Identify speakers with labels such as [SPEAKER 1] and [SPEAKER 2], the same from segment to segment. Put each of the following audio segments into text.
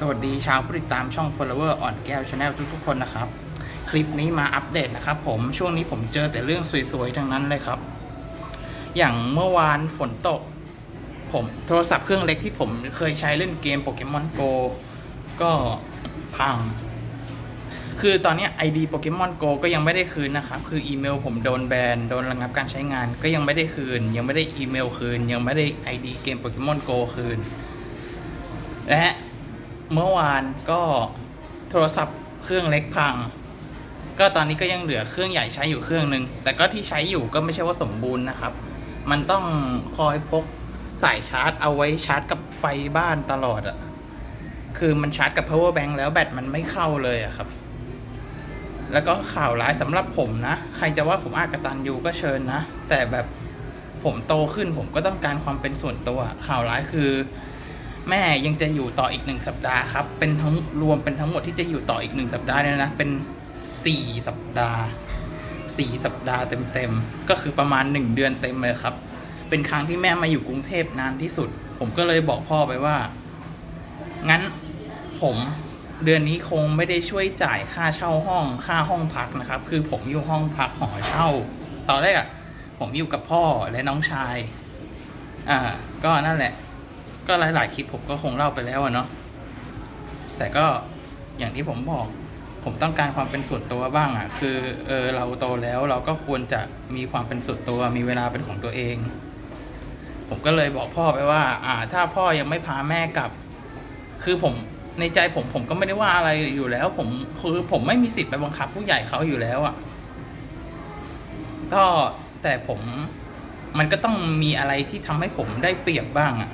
[SPEAKER 1] สวัสดีชาวผู้ติดตามช่อง follower อ่อนแก้ว Channel ทุกๆคนนะครับ คลิปนี้มาอัปเดตนะครับผมช่วงนี้ผมเจอแต่เรื่องสวยๆ ทั้งนั้นเลยครับ อย่างเมื่อวานฝนตก ผมโทรศัพท์เครื่องเล็กที่ผมเคยใช้เล่นเกมโปเกมอนโกก็พัง คือตอนนี้ไอดีโปเกมอนโกก็ยังไม่ได้คืนนะครับ คืออีเมลผมโดนแบนโดนระงับการใช้งาน ก็ยังไม่ได้คืน ยังไม่ได้อีเมลคืน ยังไม่ได้ไอดีเกมโปเกมอนโกคืนและ เมื่อวานก็โทรศัพท์เครื่องเล็กพัง ก็ตอนนี้ก็ยังเหลือเครื่องใหญ่ใช้อยู่เครื่องหนึ่งแต่ก็ที่ใช้อยู่ก็ไม่ใช่ว่าสมบูรณ์นะครับ มันต้องคอยพกสายชาร์จเอาไว้ชาร์จกับไฟบ้านตลอดอะคือมันชาร์จกับ power bank แล้วแบตมันไม่เข้าเลยอะครับ แล้วก็ข่าวร้ายสำหรับผมนะ ใครจะว่าผมอากตันยูก็เชิญนะ แต่แบบผมโตขึ้นผมก็ต้องการความเป็นส่วนตัว ข่าวร้ายคือ แม่ยังจะอยู่ต่ออีกหนึ่งสัปดาห์ครับ เป็นทั้งรวมเป็นทั้งหมดที่จะอยู่ต่ออีกหนึ่งสัปดาห์เนี่ยนะ เป็นสี่สัปดาห์สี่สัปดาห์เต็มๆ ก็คือประมาณหนึ่งเดือนเต็มเลยครับ เป็นครั้งที่แม่มาอยู่กรุงเทพนานที่สุด ผมก็เลยบอกพ่อไปว่า งั้นผมเดือนนี้คงไม่ได้ช่วยจ่ายค่าเช่าห้องค่าห้องพักนะครับ คือผมอยู่ห้องพักหอเช่า ตอนแรกอะผมอยู่กับพ่อและน้องชาย อ่า ก็นั่นแหละ ก็หลาย ๆ คลิปผมก็คงเล่าไปแล้วอะเนาะแต่ก็อย่างที่ผมบอก ผมต้องการความเป็นส่วนตัวบ้างอะคือเออเราโตแล้วเราก็ควรจะมีความเป็นส่วนตัวมีเวลาเป็นของตัวเอง ผมก็เลยบอกพ่อไปว่า อ่า ถ้าพ่อยังไม่พาแม่กลับ คือผมในใจผมผมก็ไม่ได้ว่าอะไรอยู่แล้ว ผมคือผมไม่มีสิทธิ์ไปบังคับผู้ใหญ่เขาอยู่แล้วอะก็แต่ผมมันก็ต้องมีอะไรที่ทำให้ผมได้เปรียบบ้างอะ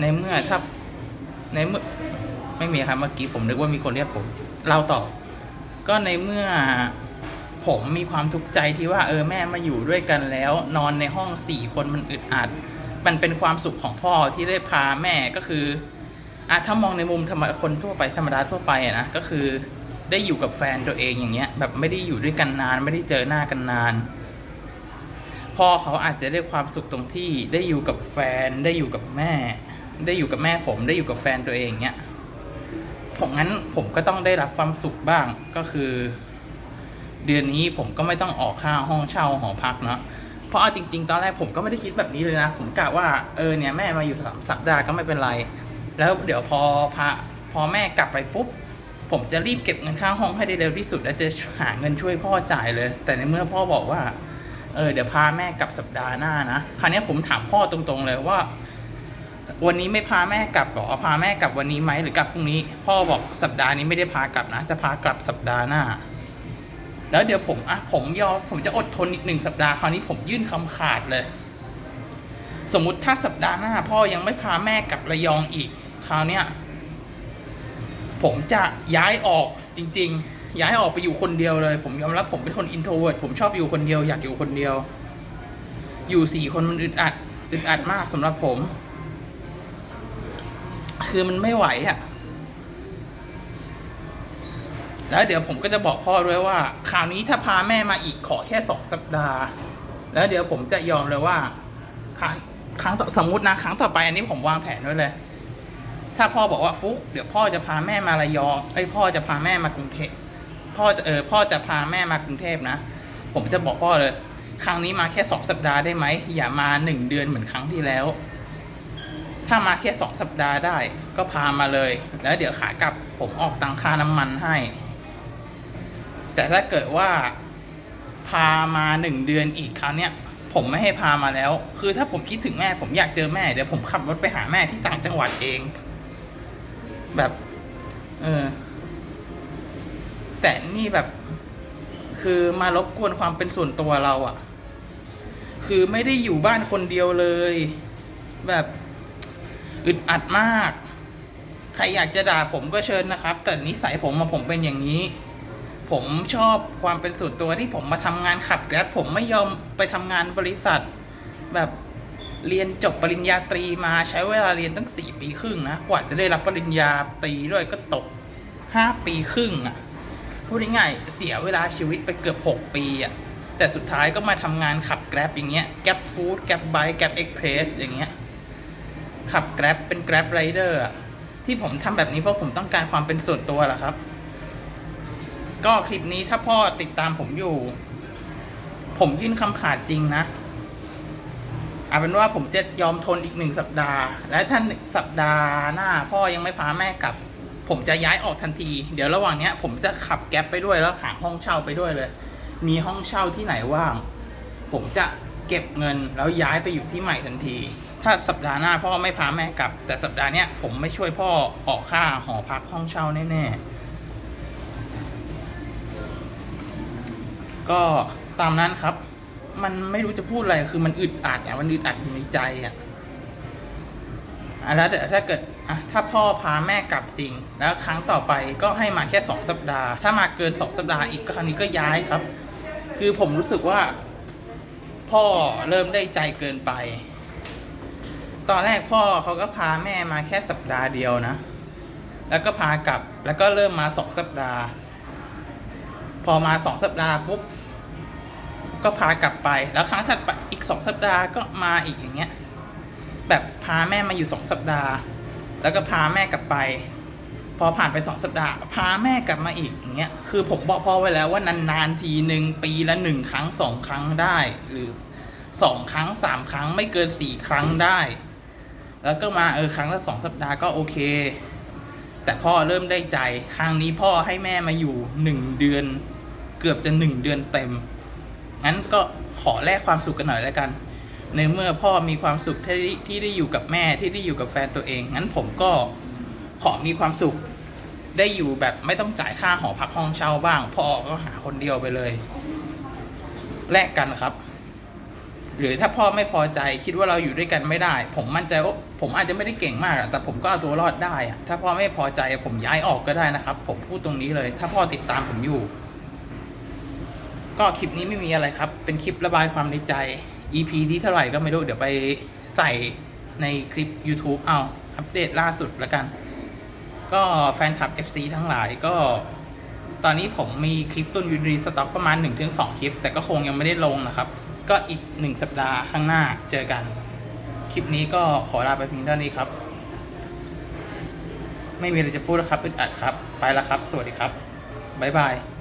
[SPEAKER 1] ในเมื่อถ้าในเมื่อไม่มีครับเมื่อกี้ผมนึกว่ามีคนเรียกผมเล่าต่อ ก็ในเมื่อผมมีความทุกข์ใจที่ว่าเออแม่มาอยู่ด้วยกันแล้ว นอนในห้องสี่คนมันอึดอัด มันเป็นความสุขของพ่อที่ได้พาแม่ก็คืออะถ้ามองในมุมธรรมดาคนทั่วไปธรรมดาทั่วไปอะนะก็คือได้อยู่กับแฟนตัวเองอย่างเงี้ย แบบไม่ได้อยู่ด้วยกันนาน ไม่ได้เจอหน้ากันนาน พ่อเขาอาจจะได้ความสุขตรงที่ได้อยู่กับแฟนได้อยู่กับแม่ ได้อยู่กับแม่ผมได้อยู่กับแฟนตัวเองเนี้ยผมงั้นผมก็ต้องได้รับความสุขบ้างก็คือ เดือนนี้ผมก็ไม่ต้องออกค่าห้องเช่าหอพักเนาะเพราะเอาจริง ๆ ตอนแรกผมก็ไม่ได้คิดแบบนี้เลยนะ ผมกะว่าเออเนี่ยแม่มาอยู่สามสัปดาห์ก็ไม่เป็นไร แล้วเดี๋ยวพอพาพอแม่กลับไปปุ๊บผมจะรีบเก็บเงินค่าห้องให้ได้เร็วที่สุด แล้วจะหาเงินช่วยพ่อจ่ายเลย แต่ในเมื่อพ่อบอกว่า เออเดี๋ยวพาแม่กลับสัปดาห์หน้านะ คราวนี้ผมถามพ่อตรงๆเลยว่า วันนี้ไม่พาแม่กลับหรอพาแม่กลับวันนี้ไหมหรือกลับพรุ่งนี้ พ่อบอกสัปดาห์นี้ไม่ได้พากลับนะ จะพากลับสัปดาห์หน้า แล้วเดี๋ยวผมอะผมยอมผมจะอดทนอีกหนึ่งสัปดาห์คราวนี้ผมยื่นคำขาดเลย สมมุติถ้าสัปดาห์หน้า พ่อยังไม่พาแม่กลับระยองอีก คราวเนี้ยผมจะย้ายออกจริง ๆ ย้ายออกไปอยู่คนเดียวเลย ผมยอมรับผมเป็นคนอินโทรเวิร์ดผมชอบอยู่คนเดียวอยากอยู่คนเดียว อยู่สี่คนมันอึดอัดอึดอัดมากสำหรับผม คือมันไม่ไหวอะแล้วเดี๋ยวผมก็จะบอกพ่อด้วยว่าคราวนี้ถ้าพาแม่มาอีกขอแค่สองสัปดาห์ แล้วเดี๋ยวผมจะยอมเลยว่า ครั้งครั้งต่อสมมตินะครั้งต่อไปอันนี้ผมวางแผนไว้เลย ถ้าพ่อบอกว่าฟุกเดี๋ยวพ่อจะพาแม่มาระยองไอ้พ่อจะพาแม่มากรุงเทพพ่อจะเออพ่อจะพาแม่มากรุงเทพนะ ผมจะบอกพ่อเลย ครั้งนี้มาแค่สองสัปดาห์ได้ไหมอย่ามาหนึ่งเดือนเหมือนครั้งที่แล้ว ถ้ามาแค่สองสัปดาห์ได้ ก็พามาเลย แล้วเดี๋ยวขากลับผมออกตังค่าน้ำมันให้ แต่ถ้าเกิดว่าพามาหนึ่งเดือนอีกครั้งเนี้ยผมไม่ให้พามาแล้ว คือถ้าผมคิดถึงแม่ ผมอยากเจอแม่ เดี๋ยวผมขับรถไปหาแม่ที่ต่างจังหวัดเอง แบบ เออ แต่นี่แบบ คือมารบกวนความเป็นส่วนตัวเราอะคือไม่ได้อยู่บ้านคนเดียวเลย แบบ อึดอัดมาก ใครอยากจะด่าผมก็เชิญนะครับ แต่นิสัยผมมาผมเป็นอย่างนี้ ผมชอบความเป็นส่วนตัวที่ผมมาทำงานขับแกร็บผมไม่ยอมไปทำงานบริษัท แบบเรียนจบปริญญาตรีมาใช้เวลาเรียนตั้งสี่ปีครึ่งนะกว่าจะได้รับปริญญาตรีด้วยก็ตกห้าปีครึ่งอะพูดง่ายๆเสียเวลาชีวิตไปเกือบหกปีอะแต่สุดท้ายก็มาทำงานขับแกร็บอย่างเงี้ยแกร็บฟู้ดแกร็บไบค์แกร็บเอ็กเพรสอย่างเงี้ย ขับแกร็บเป็นแกร็บไรเดอร์ที่ผมทำแบบนี้เพราะผมต้องการความเป็นส่วนตัวแหละครับ ก็คลิปนี้ถ้าพ่อติดตามผมอยู่ ผมยื่นคำขาดจริงนะเอาเป็นว่าผมจะยอมทนอีกหนึ่งสัปดาห์ และถ้านสัปดาห์หน้า พ่อยังไม่พาแม่กลับ ผมจะย้ายออกทันที เดี๋ยวระหว่างเนี้ย ผมจะขับแก๊ปไปด้วยแล้วหาห้องเช่าไปด้วยเลย มีห้องเช่าที่ไหนว่าง ผมจะเก็บเงินแล้วย้ายไปอยู่ที่ใหม่ทันที ถ้าสัปดาห์หน้าพ่อไม่พาแม่กลับ แต่สัปดาห์เนี้ยผมไม่ช่วยพ่อออกค่าหอพักห้องเช่าแน่ๆก็ตามนั้นครับ มันไม่รู้จะพูดอะไรคือมันอึดอัดอะมันอึดอัดอยู่ในใจอะอะแล้วถ้าเกิดอะถ้าพ่อพาแม่กลับจริง แล้วครั้งต่อไปก็ให้มาแค่สองสัปดาห์ ถ้ามาเกินสองสัปดาห์อีกก็ครั้งนี้ก็ย้ายครับ คือผมรู้สึกว่า พ่อเริ่มได้ใจเกินไป ตอนแรกพ่อเขาก็พาแม่มาแค่สัปดาห์เดียวนะ แล้วก็พากลับ แล้วก็เริ่มมาสองสัปดาห์ พอมาสองสัปดาห์ปุ๊บ ก็พากลับไป แล้วครั้งถัดไปอีกสองสัปดาห์ก็มาอีกอย่างเงี้ย แบบพาแม่มาอยู่สองสัปดาห์ แล้วก็พาแม่กลับไป พอผ่านไปสองสัปดาห์ พาแม่กลับมาอีกอย่างเงี้ย คือผมบอกพ่อไว้แล้วว่านานๆทีหนึ่งปีละหนึ่งครั้งสองครั้งได้ หรือสองครั้งสามครั้งไม่เกินสี่ครั้งได้ แล้วก็มาเออครั้งละสองสัปดาห์ก็โอเค แต่พ่อเริ่มได้ใจ ครั้งนี้พ่อให้แม่มาอยู่หนึ่งเดือน เกือบจะหนึ่งเดือนเต็ม งั้นก็ขอแลกความสุขกันหน่อยแล้วกัน ในเมื่อพ่อมีความสุขที่ที่ได้อยู่กับแม่ที่ได้อยู่กับแฟนตัวเอง งั้นผมก็ขอมีความสุขได้อยู่แบบไม่ต้องจ่ายค่าหอพักห้องเช่าบ้าง พ่อก็หาคนเดียวไปเลย แลกกันครับ หรือถ้าพ่อไม่พอใจคิดว่าเราอยู่ด้วยกันไม่ได้ ผมมั่นใจว่าผมอาจจะไม่ได้เก่งมากอะแต่ผมก็เอาตัวรอดได้อะถ้าพ่อไม่พอใจผมย้ายออกก็ได้นะครับ ผมพูดตรงนี้เลย ถ้าพ่อติดตามผมอยู่ ก็คลิปนี้ไม่มีอะไรครับ เป็นคลิประบายความในใจ EP ที่เท่าไหร่ก็ไม่รู้เดี๋ยวไปใส่ในคลิป YouTube เอาอัปเดตล่าสุดแล้วกัน ก็แฟนคลับ FC ทั้งหลายก็ ตอนนี้ผมมีคลิปตุนยูดีสต็อกประมาณ 1-2 คลิป แต่ก็คงยังไม่ได้ลงนะครับ ก็อีก 1 สัปดาห์ข้างหน้าเจอกัน คลิปนี้ก็ขอลาไปเพียงเท่านี้ครับ ไม่มีอะไรจะพูดแล้วครับอึดอัดครับ ไปแล้วครับ สวัสดีครับบ๊ายบาย